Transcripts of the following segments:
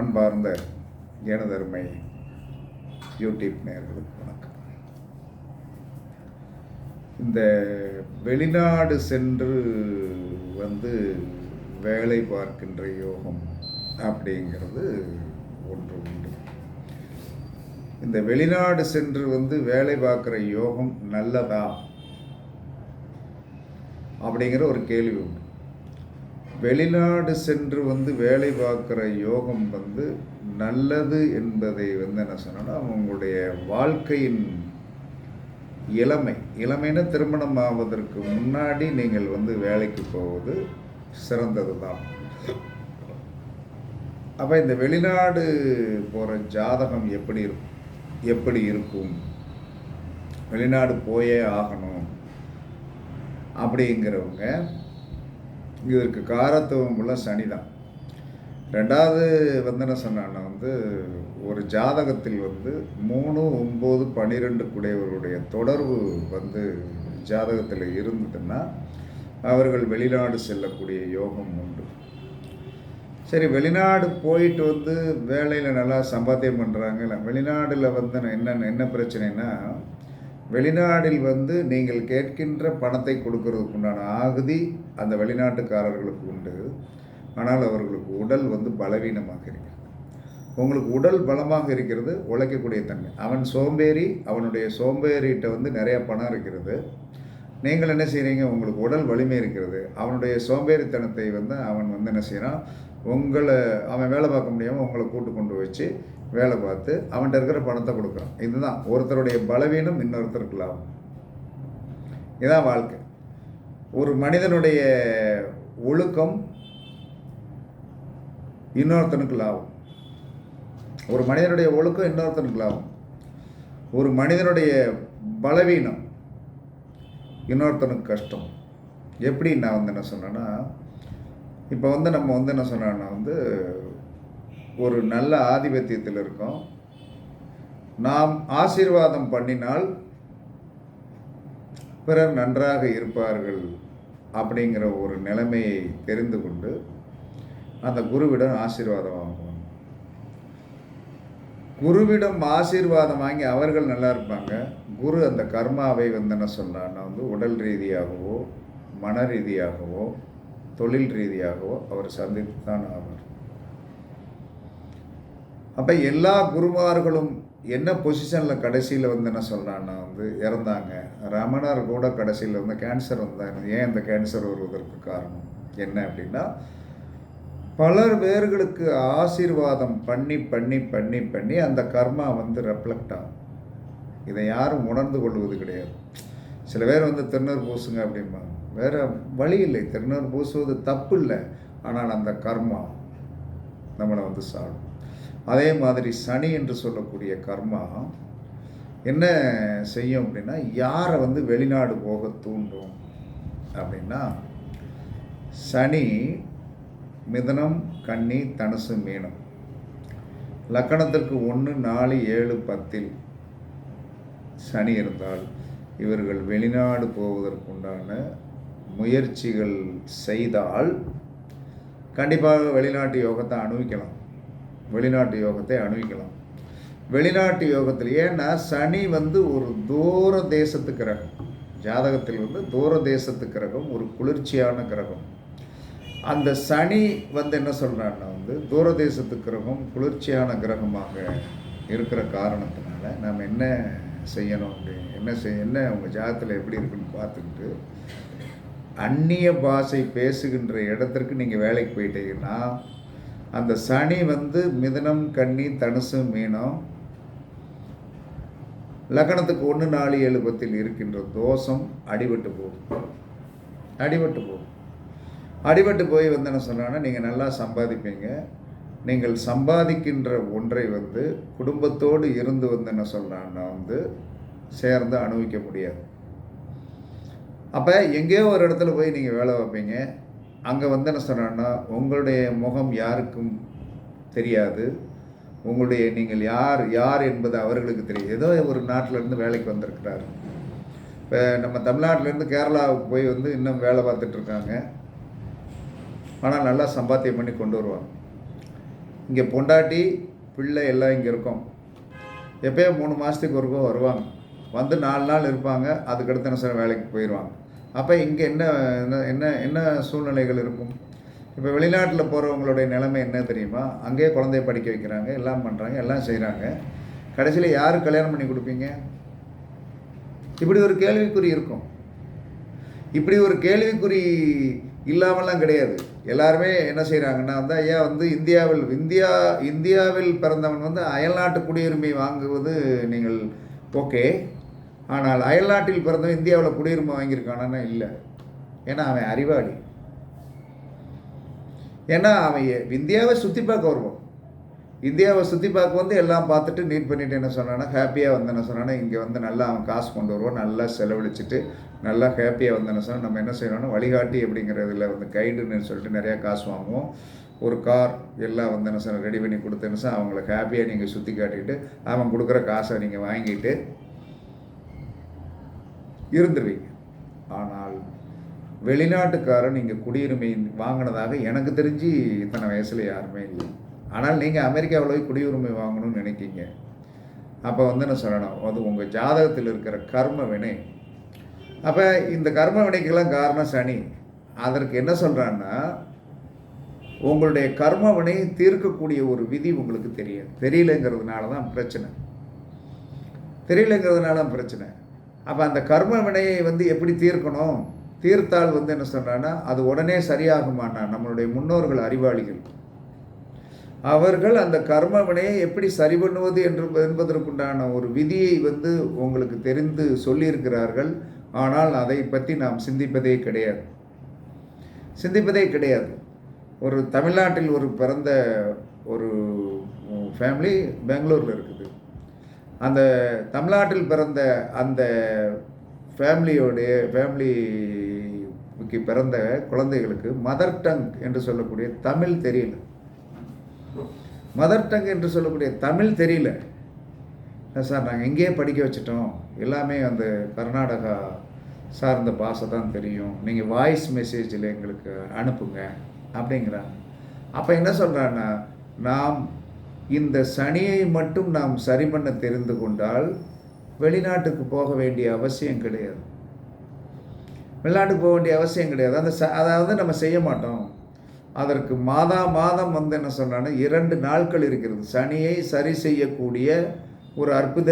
அன்பார்ந்த எனதருமை யூடியூப் நேர்களுக்கு வணக்கம். இந்த வெளிநாடு சென்று வந்து வேலை பார்க்கின்ற யோகம் அப்படிங்கிறது ஒன்று உண்டு. இந்த வெளிநாடு சென்று வந்து வேலை பார்க்குற யோகம் நல்லதா அப்படிங்கிற ஒரு கேள்வி உண்டு. வெளிநாடு சென்று வந்து வேலை பார்க்குற யோகம் வந்து நல்லது என்பதை வந்து என்ன சொன்னோன்னா அவங்களுடைய வாழ்க்கையின் இளமை. இளமைன்னு திருமணம் ஆவதற்கு முன்னாடி நீங்கள் வந்து வேலைக்கு போவது சிறந்தது தான். அப்போ இந்த வெளிநாடு போகிற ஜாதகம் எப்படி இருக்கும் எப்படி இருக்கும்? வெளிநாடு போயே ஆகணும் அப்படிங்கிறவங்க இதற்கு காரத்துவம் உள்ள சனி தான் ரெண்டாவது வந்து என்ன சொன்னான்னா வந்து ஒரு ஜாதகத்தில் வந்து மூணு ஒம்பது பன்னிரெண்டு குடையவருடைய தொடர்பு வந்து ஜாதகத்தில் இருந்ததுன்னா அவர்கள் வெளிநாடு செல்லக்கூடிய யோகம் உண்டு. சரி வெளிநாடு போயிட்டு வந்து வேலையில் நல்லா சம்பாத்தியம் பண்ணுறாங்கல்ல வெளிநாடில் வந்து என்ன என்ன பிரச்சனைனா வெளிநாட்டில் வந்து நீங்கள் கேட்கின்ற பணத்தை கொடுக்கறதுக்கு உண்டான ஆகுதி அந்த வெளிநாட்டுக்காரர்களுக்கு உண்டு. ஆனால் அவர்களுக்கு உடல் வந்து பலவீனமாக இருக்கிறது. உங்களுக்கு உடல் பலமாக இருக்கிறது உழைக்கக்கூடிய தன்மை. அவன் சோம்பேறி அவனுடைய சோம்பேறிகிட்ட வந்து நிறைய பணம் இருக்கிறது. நீங்கள் என்ன செய்கிறீங்க உங்களுக்கு உடல் வலிமை இருக்கிறது. அவனுடைய சோம்பேறித்தனத்தை வந்து அவன் வந்து என்ன செய்கிறான் உங்களை அவன் வேலை பார்க்க முடியாமல் உங்களை கூட்டு கொண்டு வச்சு வேலை பார்த்து அவன்கிட்ட இருக்கிற பணத்தை கொடுக்குறான் இதுதான். ஒருத்தருடைய பலவீனம் இன்னொருத்தருக்கு லாபம். இதுதான் வாழ்க்கை. ஒரு மனிதனுடைய ஒழுக்கம் இன்னொருத்தனுக்கு லாபம். ஒரு மனிதனுடைய ஒழுக்கம் இன்னொருத்தனுக்கு லாபம். ஒரு மனிதனுடைய பலவீனம் இன்னொருத்தனுக்கு கஷ்டம். எப்படி நான் வந்து என்ன சொன்னேன்னா இப்போ வந்து நம்ம வந்து என்ன சொன்னோன்னா வந்து ஒரு நல்ல ஆதிபத்தியத்தில் இருக்கோம். நாம் ஆசீர்வாதம் பண்ணினால் பிறர் நன்றாக இருப்பார்கள் அப்படிங்கிற ஒரு நிலைமையை தெரிந்து கொண்டு அந்த குருவிடம் ஆசீர்வாதம் வாங்குவோம். குருவிடம் ஆசீர்வாதம் வாங்கி அவர்கள் நல்லா இருப்பாங்க. குரு அந்த கர்மாவை வந்து என்ன சொன்னான்னா வந்து உடல் ரீதியாகவோ மன ரீதியாகவோ தொழில் ரீதியாகவோ அவர் சந்தித்து தான் ஆவார். அப்போ எல்லா குருமார்களும் என்ன பொசிஷனில் கடைசியில் வந்து என்ன சொல்கிறான்னா வந்து இறந்தாங்க? ரமணர் கூட கடைசியில் வந்து கேன்சர் வந்தாங்க ஏன் இந்த கேன்சர் வருவதற்கு காரணம் என்ன அப்படின்னா பலர் பேர்களுக்கு ஆசீர்வாதம் பண்ணி பண்ணி பண்ணி பண்ணி அந்த கர்மா வந்து ரெஃப்ளெக்ட் ஆகும். இதை யாரும் உணர்ந்து கொள்வது கிடையாது. சில பேர் வந்து திருநூறு பூசுங்க அப்படிம்பாங்க. வேறு வழி இல்லை. திருநூறு பூசுவது தப்பு இல்லை. ஆனால் அந்த கர்மா நம்மளை வந்து சாடும். அதே மாதிரி சனி என்று சொல்லக்கூடிய கர்மா என்ன செய்யும் அப்படின்னா யாரை வந்து வெளிநாடு போக தூண்டும் அப்படின்னா சனி மிதனம் கன்னி தனுசு மீனம். லக்கணத்திற்கு ஒன்று நாலு ஏழு பத்தில் சனி இருந்தால் இவர்கள் வெளிநாடு போவதற்குண்டான முயற்சிகள் செய்தால் கண்டிப்பாக வெளிநாட்டு யோகத்தை அனுபவிக்கலாம். வெளிநாட்டு யோகத்தை அணுவிக்கலாம் வெளிநாட்டு யோகத்தில் ஏன்னா சனி வந்து ஒரு தூர தேசத்து கிரகம். ஜாதகத்தில் வந்து தூர தேசத்து கிரகம் ஒரு குளிர்ச்சியான கிரகம். அந்த சனி வந்து என்ன சொல்கிறான்னா வந்து தூர தேசத்து கிரகம் குளிர்ச்சியான கிரகமாக இருக்கிற காரணத்தினால நாம் என்ன செய்யணும்? அப்படின்னு என்ன செய் என்ன உங்கள் ஜாதகத்தில் எப்படி இருக்குன்னு பார்த்துக்கிட்டு அந்நிய பாஷை பேசுகின்ற இடத்திற்கு நீங்கள் வேலைக்கு போயிட்டீங்கன்னா அந்த சனி வந்து மிதனம் கன்னி தனுசு மீனம் லக்கணத்துக்கு ஒன்று நாலு ஏழு பத்தில் இருக்கின்ற தோஷம் அடிபட்டு போகும். அடிபட்டு போகும். அடிபட்டு போய் வந்து என்ன சொல்கிறாங்கன்னா நீங்கள் நல்லா சம்பாதிப்பீங்க. நீங்கள் சம்பாதிக்கின்ற ஒன்றை வந்து குடும்பத்தோடு இருந்து வந்து என்ன சொல்கிறான்னா வந்து சேர்ந்து அனுபவிக்க முடியாது. அப்போ எங்கேயோ ஒரு இடத்துல போய் நீங்கள் வேலை வைப்பீங்க. அங்கே வந்து என்ன சொன்னான்னா உங்களுடைய முகம் யாருக்கும் தெரியாது. உங்களுடைய நீங்கள் யார் யார் என்பது அவர்களுக்கு தெரியும் ஏதோ ஒரு நாட்டிலேருந்து வேலைக்கு வந்திருக்கிறார். இப்போ நம்ம தமிழ்நாட்டிலேருந்து கேரளாவுக்கு போய் வந்து இன்னும் வேலை பார்த்துட்ருக்காங்க ஆனால் நல்லா சம்பாத்தியம் பண்ணி கொண்டு வருவாங்க. இங்கே பொண்டாட்டி பிள்ளை எல்லாம் இங்கே இருக்கும். எப்பயோ மூணு மாதத்துக்கு ஒருக்கோ வருவாங்க. வந்து நாலு நாள் இருப்பாங்க. அதுக்கடுத்து என்ன சார் வேலைக்கு போயிடுவாங்க அப்போ இங்கே என்ன என்ன- என்ன என்ன சூழ்நிலைகள் இருக்கும்? இப்போ வெளிநாட்டில் போகிறவங்களுடைய நிலைமை என்ன தெரியுமா? அங்கேயே குழந்தைய படிக்க வைக்கிறாங்க எல்லாம் பண்ணுறாங்க எல்லாம் செய்கிறாங்க கடைசியில் யார் கல்யாணம் பண்ணி கொடுப்பீங்க? இப்படி ஒரு கேள்விக்குறி இருக்கும். இப்படி ஒரு கேள்விக்குறி இல்லாமலாம் கிடையாது. எல்லாருமே என்ன செய்கிறாங்கன்னா வந்து ஐயா வந்து இந்தியாவில் இந்தியா இந்தியாவில் பிறந்தவன் வந்து அயல்நாட்டு குடியுரிமை வாங்குவது நீங்கள் ஓகே. ஆனால் அயல்நாட்டில் பிறந்தவன் இந்தியாவில் குடியுரிமை வாங்கியிருக்கானா இல்லை. ஏன்னா அவன் அறிவாளி. ஏன்னா அவன் இந்தியாவை சுற்றி பார்க்க வருவான். இந்தியாவை சுற்றி பார்க்க வந்து எல்லாம் பார்த்துட்டு நீட் பண்ணிட்டு என்ன சொன்னான்னா ஹாப்பியாக வந்து என்ன சொன்னான்னா இங்கே வந்து நல்லா அவன் காசு கொண்டு வருவான் நல்லா செலவழிச்சிட்டு நல்லா ஹாப்பியாக வந்து என்ன சொன்னால் நம்ம என்ன செய்யணும்னா வழிகாட்டி அப்படிங்கிறதுல வந்து கைடுன்னு சொல்லிட்டு நிறையா காசு வாங்குவோம். ஒரு கார் எல்லாம் வந்து என்ன சார் ரெடி பண்ணி கொடுத்தேன்னு சொன்னா அவங்கள ஹாப்பியாக நீங்கள் சுற்றி காட்டிட்டு அவன் கொடுக்குற காசை நீங்கள் வாங்கிட்டு இருந்துருவீங்க. ஆனால் வெளிநாட்டுக்காரன் நீங்கள் குடியுரிமை வாங்கினதாக எனக்கு தெரிஞ்சு இத்தனை வயசில் யாருமே இல்லை. ஆனால் நீங்கள் அமெரிக்காவில் போய் குடியுரிமை வாங்கணும்னு நினைக்கிங்க. அப்போ வந்து என்ன சொல்லணும் அது உங்கள் ஜாதகத்தில் இருக்கிற கர்ம வினை. அப்போ இந்த கர்ம வினைக்கெல்லாம் காரணம் சனி. அதற்கு என்ன சொல்கிறான்னா உங்களுடைய கர்ம வினை தீர்க்கக்கூடிய ஒரு விதி உங்களுக்கு தெரியும். தெரியலங்கிறதுனால தான் பிரச்சனை. தெரியலங்கிறதுனால தான் பிரச்சனை. அப்போ அந்த கர்ம வினையை வந்து எப்படி தீர்க்கணும்? தீர்த்தால் வந்து என்ன சொல்கிறான்னா அது உடனே சரியாகுமாண்ணா நம்மளுடைய முன்னோர்கள் அறிவாளிகள். அவர்கள் அந்த கர்ம வினையை எப்படி சரி பண்ணுவது என்று என்பதற்குண்டான ஒரு விதியை வந்து உங்களுக்கு தெரிந்து சொல்லியிருக்கிறார்கள். ஆனால் அதை பற்றி நாம் சிந்திப்பதே கிடையாது. சிந்திப்பதே கிடையாது. ஒரு தமிழ்நாட்டில் ஒரு பிறந்த ஒரு ஃபேமிலி பெங்களூரில் இருக்குது. அந்த தமிழ்நாட்டில் பிறந்த அந்த ஃபேமிலியோடைய ஃபேமிலிக்கு பிறந்த குழந்தைகளுக்கு மதர் டங் என்று சொல்லக்கூடிய தமிழ் தெரியல. மதர் டங் என்று சொல்லக்கூடிய தமிழ் தெரியல. சார் நாங்கள் எங்கேயே படிக்க வச்சிட்டோம். எல்லாமே அந்த கர்நாடகா சார்ந்த பாஷை தான் தெரியும். நீங்கள் வாய்ஸ் மெசேஜில் எங்களுக்கு அனுப்புங்க அப்படிங்கிறாங்க. அப்போ என்ன சொல்கிறான்னா நாம் இந்த சனியை மட்டும் நாம் சரி பண்ண தெரிந்து கொண்டால் வெளிநாட்டுக்கு போக வேண்டிய அவசியம் கிடையாது. வெளிநாட்டுக்கு போக வேண்டிய அவசியம் கிடையாது. அந்த ச அதாவது நம்ம செய்ய மாட்டோம். அதற்கு மாதா மாதம் வந்து என்ன சொன்னான்னா இரண்டு நாட்கள் இருக்கிறது. சனியை சரி செய்யக்கூடிய ஒரு அற்புத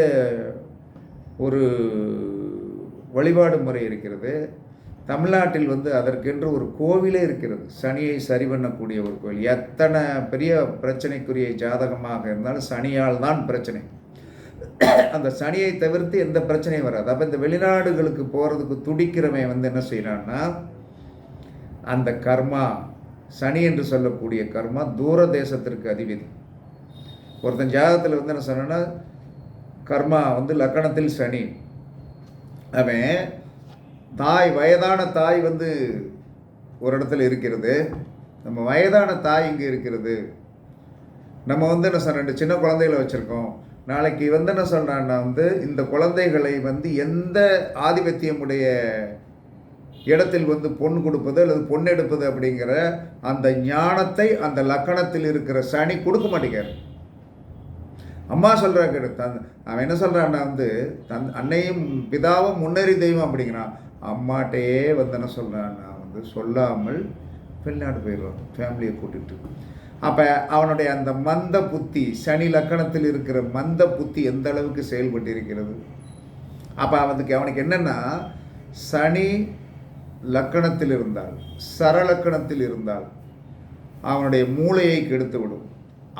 ஒரு வழிபாடு முறை இருக்கிறது. தமிழ்நாட்டில் வந்து அதற்கென்று ஒரு கோவிலே இருக்கிறது. சனியை சரி பண்ணக்கூடிய ஒரு கோவில். எத்தனை பெரிய பிரச்சனைக்குரிய ஜாதகமாக இருந்தாலும் சனியால் தான் பிரச்சனை. அந்த சனியை தவிர்த்து எந்த பிரச்சனையும் வராது. அப்போ இந்த வெளிநாடுகளுக்கு போகிறதுக்கு துடிக்கிறவன் வந்து என்ன செய்கிறான்னா அந்த கர்மா சனி என்று சொல்லக்கூடிய கர்மா தூர தேசத்திற்கு அதிபதி. ஒருத்தன் ஜாதகத்தில் வந்து என்ன சொன்னா கர்மா வந்து லக்கணத்தில் சனி. அவன் தாய் வயதான தாய் வந்து ஒரு இடத்துல இருக்கிறது. நம்ம வயதான தாய் இங்கே இருக்கிறது. நம்ம வந்து என்ன சொல்ற ரெண்டு சின்ன குழந்தைகளை வச்சுருக்கோம். நாளைக்கு வந்து என்ன சொல்கிறான்னா வந்து இந்த குழந்தைகளை வந்து எந்த ஆதிபத்தியமுடைய இடத்தில் வந்து பொன் கொடுப்பது அல்லது பொண்ணெடுப்பது எடுப்பது அப்படிங்கிற அந்த ஞானத்தை அந்த லக்கணத்தில் இருக்கிற சனி கொடுக்க மாட்டேங்கிறார். அம்மா சொல்கிறாங்க தன் அவன் என்ன சொல்கிறான்னா வந்து தன் அன்னையும் பிதாவும் முன்னேறி தெய்வம் அப்படிங்கிறான். அம்மாட்டையே வந்து என்ன சொல்கிறான்னா வந்து சொல்லாமல் வெளிநாடு போயிடுவான் ஃபேமிலியை கூட்டிகிட்டு அப்போ அவனுடைய அந்த மந்த புத்தி சனி லக்கணத்தில் இருக்கிற மந்த புத்தி எந்த அளவுக்கு செயல்பட்டு இருக்கிறது அப்போ அவனுக்கு அவனுக்கு என்னென்னா சனி லக்கணத்தில் இருந்தால் சரலக்கணத்தில் இருந்தால் அவனுடைய மூளையை கெடுத்து விடும்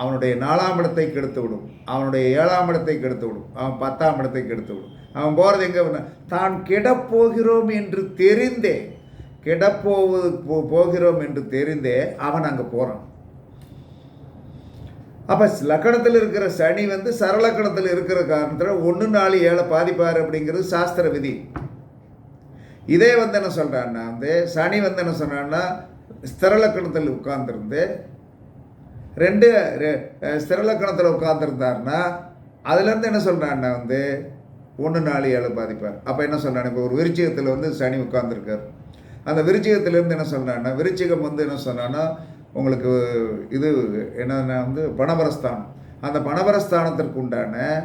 அவனுடைய நாலாம் இடத்தை கெடுத்து விடும். அவனுடைய ஏழாம் இடத்தை கெடுத்து விடும். அவன் பத்தாம் இடத்தை கெடுத்து விடும். அவன் போகிறது எங்கே? தான் கெடப்போகிறோம் என்று தெரிந்தே கெடப்போவது போ போகிறோம் என்று தெரிந்தே அவன் அங்கே போகிறான் அப்போ லக்கணத்தில் இருக்கிற சனி வந்து சரலக்கணத்தில் இருக்கிற காரணத்தில் ஒன்று நாலு ஏழை பாதிப்பார் அப்படிங்கிறது சாஸ்திர விதி. இதே வந்து என்ன சொல்கிறான்னா வந்து சனி வந்து என்ன சொன்னான்னா ஸ்திரலக்கணத்தில் உட்கார்ந்துருந்து ரெண்டு ரெ- அஹ் ஸ்திரலக்கணத்தில் அதுலேருந்து என்ன சொல்கிறான்னா வந்து? ஒன்று நாலு ஏழு பாதிப்பார். அப்போ என்ன சொல்கிறான் இப்போ ஒரு விருச்சிகத்தில் வந்து சனி உட்காந்துருக்கார் அந்த விருச்சிகத்திலேருந்து என்ன சொல்கிறான்னா விருச்சிகம் வந்து என்ன சொன்னான்னா உங்களுக்கு இது என்னன்னா வந்து பணபரஸ்தானம் அந்த பணபரஸ்தானத்திற்கு உண்டான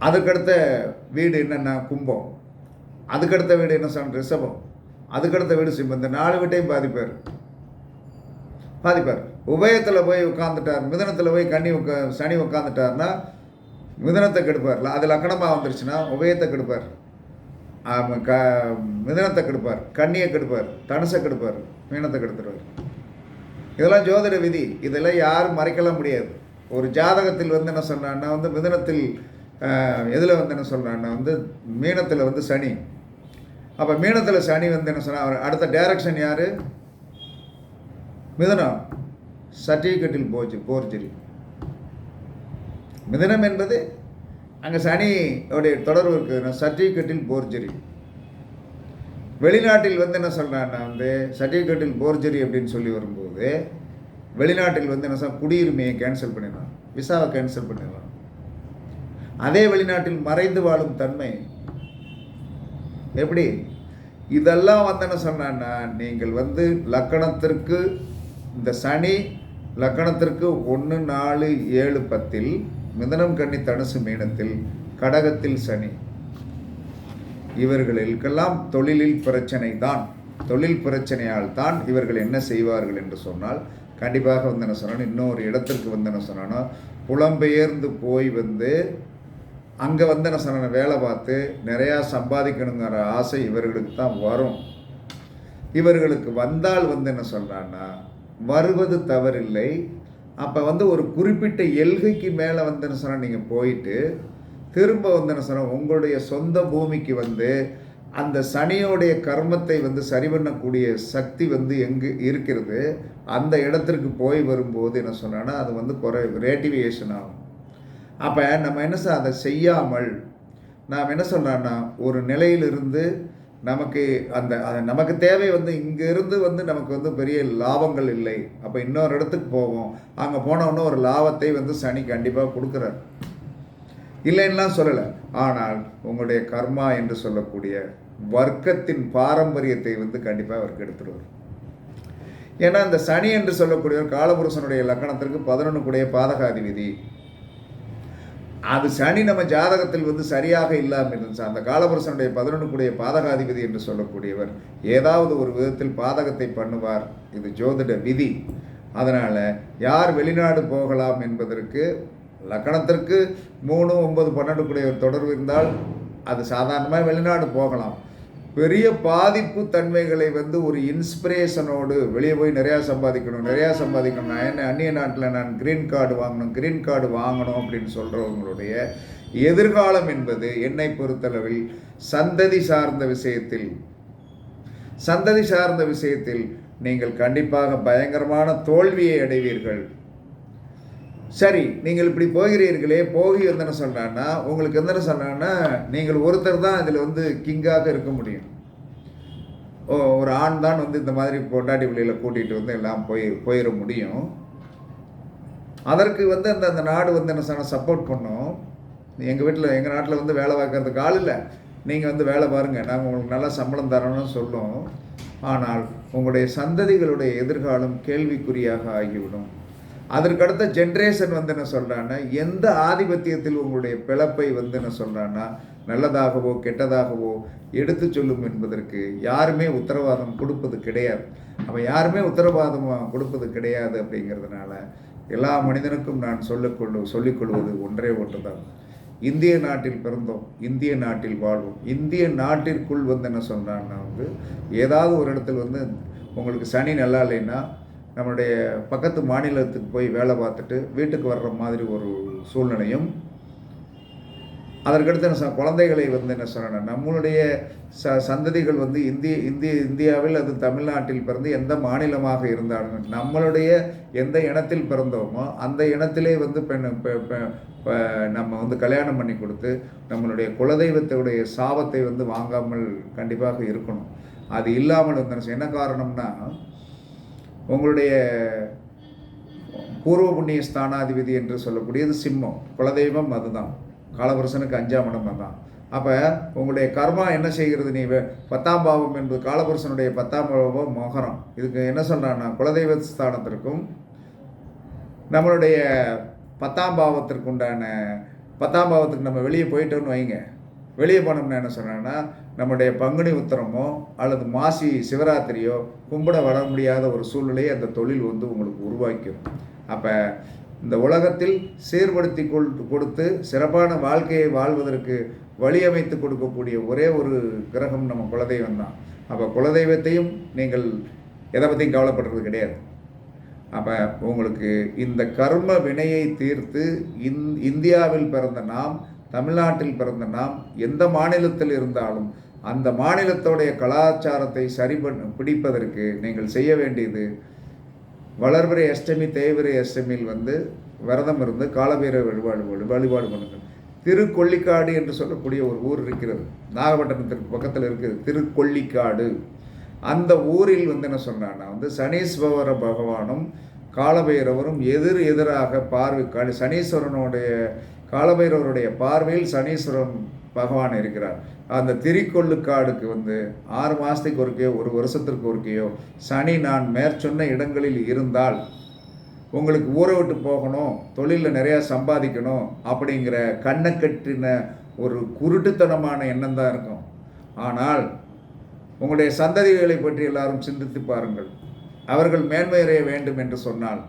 அதுக்கடுத்த வீடு என்னென்னா கும்பம். அதுக்கடுத்த வீடு என்ன சொன்ன ரிஷபம். அதுக்கடுத்த வீடு சிம்பம் இந்த நாலு வீட்டையும் பாதிப்பார். பாதிப்பார். உபயத்தில் போய் உட்காந்துட்டார் மிதனத்தில் போய் கண்ணி உட்கா சனி உட்காந்துட்டார்னா மிதனத்தை கெடுப்பார். அது லக்கணமாக வந்துருச்சுன்னா உபயத்தை கெடுப்பார். க மிதனத்தை கெடுப்பார் கண்ணியை கெடுப்பார் தனுசை கெடுப்பார் மீனத்தை கெடுத்துருவார். இதெல்லாம் ஜோதிட விதி. இதெல்லாம் யாரும் மறைக்கலாம் முடியாது. ஒரு ஜாதகத்தில் வந்து என்ன சொல்கிறான்னா வந்து மிதனத்தில் எதில் வந்து என்ன சொல்கிறான்னா வந்து மீனத்தில் வந்து சனி. அப்போ மீனத்தில் சனி வந்து என்ன சொன்னால் அவர் அடுத்த டைரக்ஷன் யார்? மிதனம். சர்டிஃபிகேட்டில் போச்சு போர்ஜரி. மிதனம் என்பது அங்கே சனியோடைய தொடர்பு இருக்குதுன்னா சர்டிஃபிகேட்டில் போர்ஜரி. வெளிநாட்டில் வந்து என்ன சொல்கிறான்னா வந்து சர்டிஃபிகேட்டில் போர்ஜரி அப்படின்னு சொல்லி வரும்போது வெளிநாட்டில் வந்து என்ன சொல் குடியுரிமையை கேன்சல் பண்ணிடலாம் விசாவை கேன்சல் பண்ணிடலாம். அதே வெளிநாட்டில் மறைந்து வாழும் தன்மை எப்படி? இதெல்லாம் வந்து என்ன சொன்னான்னா நீங்கள் வந்து லக்கணத்திற்கு இந்த சனி லக்கணத்திற்கு ஒன்று நாலு ஏழு பத்தில் மிதனம் கன்னி தனுசு மீனத்தில் கடகத்தில் சனி. இவர்களுக்கெல்லாம் தொழிலில் பிரச்சனை தான் தொழில் பிரச்சனையால் தான் இவர்கள் என்ன செய்வார்கள் என்று சொன்னால் கண்டிப்பாக வந்து என்ன சொன்னாலும் இன்னொரு இடத்திற்கு வந்து என்ன சொன்னானோ புலம்பெயர்ந்து போய் வந்து அங்கே வந்து என்ன சொன்ன வேலை பார்த்து நிறையா சம்பாதிக்கணுங்கிற ஆசை இவர்களுக்கு தான் வரும். இவர்களுக்கு வந்தால் வந்து என்ன சொல்கிறான்னா வருவது தவறில்லை. அப்போ வந்து ஒரு குறிப்பிட்ட எல்கைக்கு மேலே வந்து சொன்னால் நீங்கள் போயிட்டு திரும்ப வந்து சொன்னால் உங்களுடைய சொந்த பூமிக்கு வந்து அந்த சனியோடைய கர்மத்தை வந்து சரி பண்ணக்கூடிய சக்தி வந்து எங்கு இருக்கிறது அந்த இடத்திற்கு போய் வரும்போது என்ன சொன்னான்னா அது வந்து குறை ரேட்டிவியேஷன் ஆகும். அப்போ நம்ம என்ன சார் அதை செய்யாமல் நாம் என்ன சொல்கிறோன்னா ஒரு நிலையிலிருந்து நமக்கு அந்த அது நமக்கு தேவை வந்து இங்கேருந்து வந்து நமக்கு வந்து பெரிய லாபங்கள் இல்லை. அப்போ இன்னொரு இடத்துக்கு போவோம். அங்கே போனவுடனே ஒரு லாபத்தை வந்து சனி கண்டிப்பாக கொடுக்குறார். இல்லைன்னுலாம் சொல்லலை. ஆனால் உங்களுடைய கர்மா என்று சொல்லக்கூடிய வர்க்கத்தின் பாரம்பரியத்தை வந்து கண்டிப்பாக அவருக்கு எடுத்துருவார் ஏன்னா இந்த சனி என்று சொல்லக்கூடியவர் காலபுருஷனுடைய லக்கணத்திற்கு பதினொன்று கூடிய பாதகாதிபதி. அது சனி நம்ம ஜாதகத்தில் வந்து சரியாக இல்லாமல் இருந்துச்சு. அந்த காலபுருஷனுடைய பதினொன்றுக்குடைய பாதகாதிபதி என்று சொல்லக்கூடியவர் ஏதாவது ஒரு விதத்தில் பாதகத்தை பண்ணுவார். இது ஜோதிட விதி. அதனால் யார் வெளிநாடு போகலாம் என்பதற்கு லக்கணத்திற்கு மூணு ஒன்பது பன்னெண்டு கூடிய ஒரு தொடர்பு இருந்தால் அது சாதாரணமாக வெளிநாடு போகலாம். பெரிய பாதிப்பு தன்மைகளை வந்து ஒரு இன்ஸ்பிரேஷனோடு வெளியே போய் நிறையா சம்பாதிக்கணும் நிறையா சம்பாதிக்கணும். நான் என்ன அந்நிய நாட்டில் நான் கிரீன் கார்டு வாங்கணும் கிரீன் கார்டு வாங்கணும் அப்படின்னு சொல்கிறவங்களுடைய எதிர்காலம் என்பது என்னை பொறுத்தளவில் சந்ததி சார்ந்த விஷயத்தில் சந்ததி சார்ந்த விஷயத்தில் நீங்கள் கண்டிப்பாக பயங்கரமான தோல்வியை அடைவீர்கள். சரி நீங்கள் இப்படி போகிறீர்களே போகி வந்து என்ன உங்களுக்கு வந்து சொன்னான்னா நீங்கள் ஒருத்தர் தான் இதில் வந்து கிங்காக இருக்க முடியும். ஓ ஒரு ஆண் தான் வந்து இந்த மாதிரி பொண்டாட்டி பிள்ளையில் கூட்டிகிட்டு வந்து எல்லாம் போய் போயிட முடியும். அதற்கு வந்து அந்த அந்த நாடு வந்து என்ன சொன்னால் சப்போர்ட் பண்ணும். எங்கள் வீட்டில் எங்கள் நாட்டில் வந்து வேலை பார்க்கறதுக்கு ஆள் இல்லை. நீங்கள் வந்து வேலை பாருங்கள் நாங்கள் உங்களுக்கு நல்லா சம்பளம் தரணும்னு சொல்லும் ஆனால் உங்களுடைய சந்ததிகளுடைய எதிர்காலம் கேள்விக்குறியாக ஆகிவிடும். அதற்கடுத்த ஜென்ரேஷன் வந்து என்ன சொல்கிறான்னா எந்த ஆதிபத்தியத்தில் உங்களுடைய பிழப்பை வந்து என்ன சொல்கிறான்னா நல்லதாகவோ கெட்டதாகவோ எடுத்து சொல்லும் என்பதற்கு யாருமே உத்தரவாதம் கொடுப்பது கிடையாது. அப்போ யாருமே உத்தரவாதம் கொடுப்பது கிடையாது அப்படிங்கிறதுனால எல்லா மனிதனுக்கும் நான் சொல்லிக்கொள்ள சொல்லிக்கொள்வது ஒன்றே ஒன்று தான் இந்திய நாட்டில் பிறந்தோம் இந்திய நாட்டில் வாழ்வோம். இந்திய நாட்டிற்குள் வந்து என்ன சொல்கிறான்னா வந்து ஏதாவது ஒரு இடத்துல வந்து உங்களுக்கு சனி நல்லா இல்லைன்னா நம்மளுடைய பக்கத்து மாநிலத்துக்கு போய் வேலை பார்த்துட்டு வீட்டுக்கு வர்ற மாதிரி ஒரு சூழ்நிலையும் அதற்கடுத்து என்ன குழந்தைகளை வந்து என்ன சொன்ன நம்மளுடைய ச சந்ததிகள் வந்து இந்திய இந்திய இந்தியாவில் அது தமிழ்நாட்டில் பிறந்து எந்த மாநிலமாக இருந்தாலும் நம்மளுடைய எந்த இனத்தில் பிறந்தோமோ அந்த இனத்திலே வந்து பெண் நம்ம வந்து கல்யாணம் பண்ணி கொடுத்து நம்மளுடைய குலதெய்வத்துடைய சாபத்தை வந்து வாங்காமல் கண்டிப்பாக இருக்கணும். அது இல்லாமல் வந்து என்ன காரணம்னா உங்களுடைய பூர்வ புண்ணிய ஸ்தானாதிபதி என்று சொல்லக்கூடியது சிம்மம். குலதெய்வம் அதுதான். காலபுருஷனுக்கு அஞ்சாம் இடம் தான் அப்போ உங்களுடைய கர்மா என்ன செய்கிறது நீ? பத்தாம் பாவம் என்பது காலபுருஷனுடைய பத்தாம் பாவம் மோகரம். இதுக்கு என்ன சொல்கிறான்னா குலதெய்வ ஸ்தானத்திற்கும் நம்மளுடைய பத்தாம் பாவத்திற்கு உண்டான பத்தாம் பாவத்துக்கு நம்ம வெளியே போயிட்டோன்னு வைங்க. வெளியே போனோம்னா என்ன சொன்னேன்னா நம்முடைய பங்குனி உத்தரமோ அல்லது மாசி சிவராத்திரியோ கும்பிட வர முடியாத ஒரு சூழ்நிலையை அந்த தொழில் வந்து உங்களுக்கு உருவாக்கும் அப்போ இந்த உலகத்தில் சீர்படுத்தி கொள் கொடுத்து சிறப்பான வாழ்க்கையை வாழ்வதற்கு வழியமைத்து கொடுக்கக்கூடிய ஒரே ஒரு கிரகம் நம்ம குலதெய்வம் தான். அப்போ குலதெய்வத்தையும் நீங்கள் எதை பற்றியும் கவலைப்படுறது கிடையாது. அப்போ உங்களுக்கு இந்த கர்ம வினையை தீர்த்து இந் இந்தியாவில் பிறந்த நாம் தமிழ்நாட்டில் பிறந்த நாம் எந்த மாநிலத்தில் இருந்தாலும் அந்த மாநிலத்தோடைய கலாச்சாரத்தை சரி பண்ண பிடிப்பதற்கு நீங்கள் செய்ய வேண்டியது வளர்பிறை அஷ்டமி தேய்பிறை அஷ்டமியில் வந்து விரதம் இருந்து காலபைரவ வழிபாடு வழிபாடு பண்ணுங்கள். திருக்கொள்ளிக்காடு என்று சொல்லக்கூடிய ஒரு ஊர் இருக்கிறது. நாகப்பட்டினத்திற்கு பக்கத்தில் இருக்குது. திருக்கொள்ளிக்காடு. அந்த ஊரில் வந்து என்ன சொன்னான்னா வந்து சனீஸ்வர பகவானும் காலபைரவரும் எதிர் எதிராக பார்வை சனீஸ்வரனுடைய காலபைரவருடைய பார்வையில் சனீஸ்வரன் பகவான் இருக்கிறார். அந்த திரிக்கொள்ளுக்காடுக்கு வந்து ஆறு மாதத்துக்கு ஒருக்கையோ ஒரு வருஷத்திற்கு ஒருக்கையோ சனி நான் மேற்சொன்ன இடங்களில் இருந்தால் உங்களுக்கு ஊரை விட்டு போகணும் தொழிலில் நிறையா சம்பாதிக்கணும் அப்படிங்கிற கண்ணை கட்டின ஒரு குருட்டுத்தனமான எண்ணம் தான் இருக்கும். ஆனால் உங்களுடைய சந்ததிகளை பற்றி எல்லாரும் சிந்தித்து பாருங்கள். அவர்கள் மேன்மையடைய வேண்டும் என்று சொன்னால்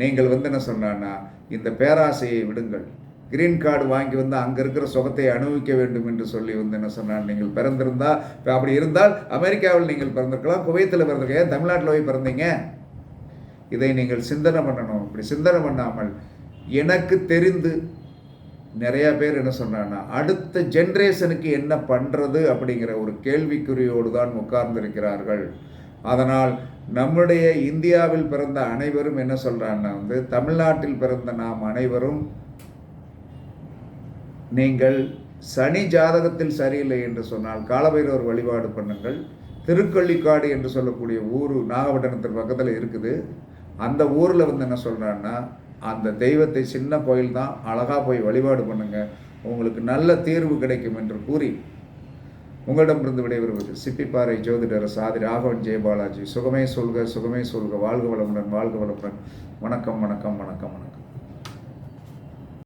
நீங்கள் வந்து என்ன சொன்னான்னா இந்த பேராசையை விடுங்கள். கிரீன் கார்டு வாங்கி வந்து அங்கே இருக்கிற சுகத்தை அனுபவிக்க வேண்டும் என்று சொல்லி வந்து என்ன சொன்னால் நீங்கள் பிறந்திருந்தால் இப்போ அப்படி இருந்தால் அமெரிக்காவில் நீங்கள் பிறந்திருக்கலாம் குவைத்தில் பிறந்திருக்க ஏன் தமிழ்நாட்டில் போய் பிறந்தீங்க. இதை நீங்கள் சிந்தனை பண்ணணும். இப்படி சிந்தனை பண்ணாமல் எனக்கு தெரிந்து நிறையா பேர் என்ன சொன்னான்னா அடுத்த ஜென்ரேஷனுக்கு என்ன பண்ணுறது அப்படிங்கிற ஒரு கேள்விக்குறியோடு தான் உட்கார்ந்திருக்கிறார்கள். அதனால் நம்முடைய இந்தியாவில் பிறந்த அனைவரும் என்ன சொல்கிறான்னா வந்து தமிழ்நாட்டில் பிறந்த நாம் அனைவரும் நீங்கள் சனி ஜாதகத்தில் சரியில்லை என்று சொன்னால் காலபைரவர் வழிபாடு பண்ணுங்கள். திருக்கள்ளிக்காடு என்று சொல்லக்கூடிய ஊர் நாகப்பட்டினத்தின் பக்கத்தில் இருக்குது. அந்த ஊரில் வந்து என்ன சொல்கிறான்னா அந்த தெய்வத்தை சின்ன கோயில் தான் அழகாக போய் வழிபாடு பண்ணுங்கள் உங்களுக்கு நல்ல தீர்வு கிடைக்கும் என்று கூறி உங்களிடமிருந்து விடைபெறுவது சிப்பிப்பாறை ஜோதிடர் சாதி ராகவன் ஜெயபாலாஜி சுகமே சொல்க சுகமே சொல்க. வாழ்க வளமுடன் வாழ்க வளமுடன். வணக்கம் வணக்கம் வணக்கம் வணக்கம்.